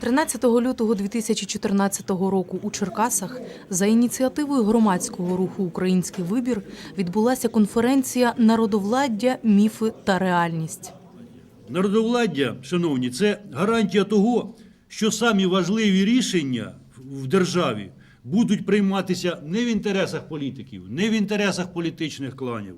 13 лютого 2014 року у Черкасах за ініціативою громадського руху Український вибір відбулася конференція Народовладдя, міфи та реальність. Народовладдя, шановні, це гарантія того, що самі важливі рішення в державі будуть прийматися не в інтересах політиків, не в інтересах політичних кланів,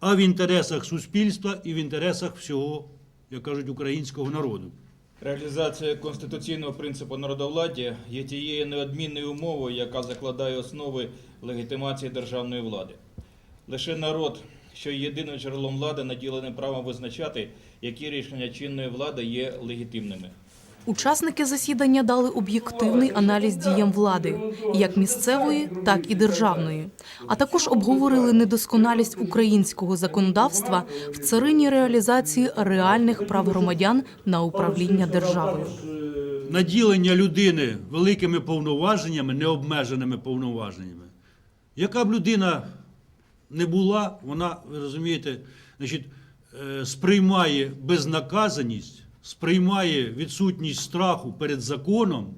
а в інтересах суспільства і в інтересах всього, як кажуть, українського народу. Реалізація конституційного принципу народовладдя є тією неодмінною умовою, яка закладає основи легітимації державної влади. Лише народ, що є єдиним джерелом влади, наділений правом визначати, які рішення чинної влади є легітимними. Учасники засідання дали об'єктивний аналіз діям влади, як місцевої, так і державної, а також обговорили недосконалість українського законодавства в царині реалізації реальних прав громадян на управління державою. Наділення людини великими повноваженнями, необмеженими повноваженнями. Яка б людина не була, вона, ви розумієте, значить, е, сприймає безнаказаність, сприймає відсутність страху перед законом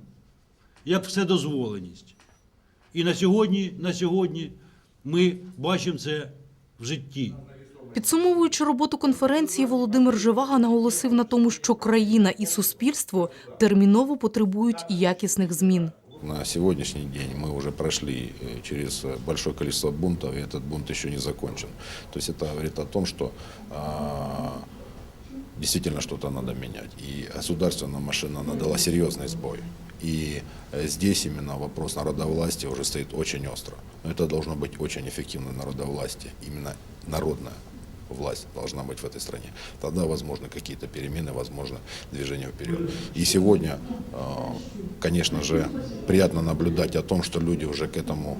як вседозволеність. І на сьогодні, на сьогодні ми бачимо це в житті. Підсумовуючи роботу конференції, Володимир Живага наголосив на тому, що країна і суспільство терміново потребують якісних змін. На сегодняшний день мы уже прошли э, через э, большое количество бунтов, и этот бунт еще не закончен. То есть это говорит о том, что а, действительно что-то надо менять. И государственная машина надала серьезный сбой. И э, здесь именно вопрос народовластия уже стоит очень остро. Но это должно быть очень эффективное народовластие, именно народная власть должна быть в этой стране. Тогда возможны какие-то перемены, возможно движение вперед. И сегодня, э, конечно же, приятно наблюдать о том, что люди уже к этому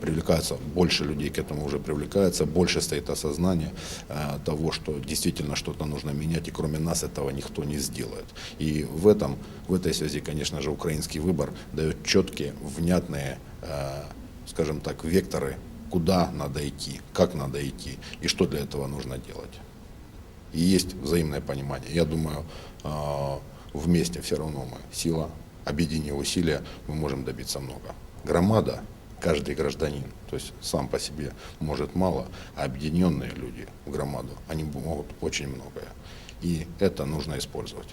привлекаются, больше людей к этому уже привлекаются, больше стоит осознание э, того, что действительно что-то нужно менять, и кроме нас этого никто не сделает. И в этом, в этой связи, конечно же, украинский выбор дает четкие, внятные, э, скажем так, векторы куда надо идти, как надо идти и что для этого нужно делать. И есть взаимное понимание. Я думаю, э, вместе все равно мы, сила, объединив усилия, мы можем добиться много. Громада, каждый гражданин, то есть сам по себе может мало, а объединенные люди в громаду, они могут очень многое. И это нужно использовать.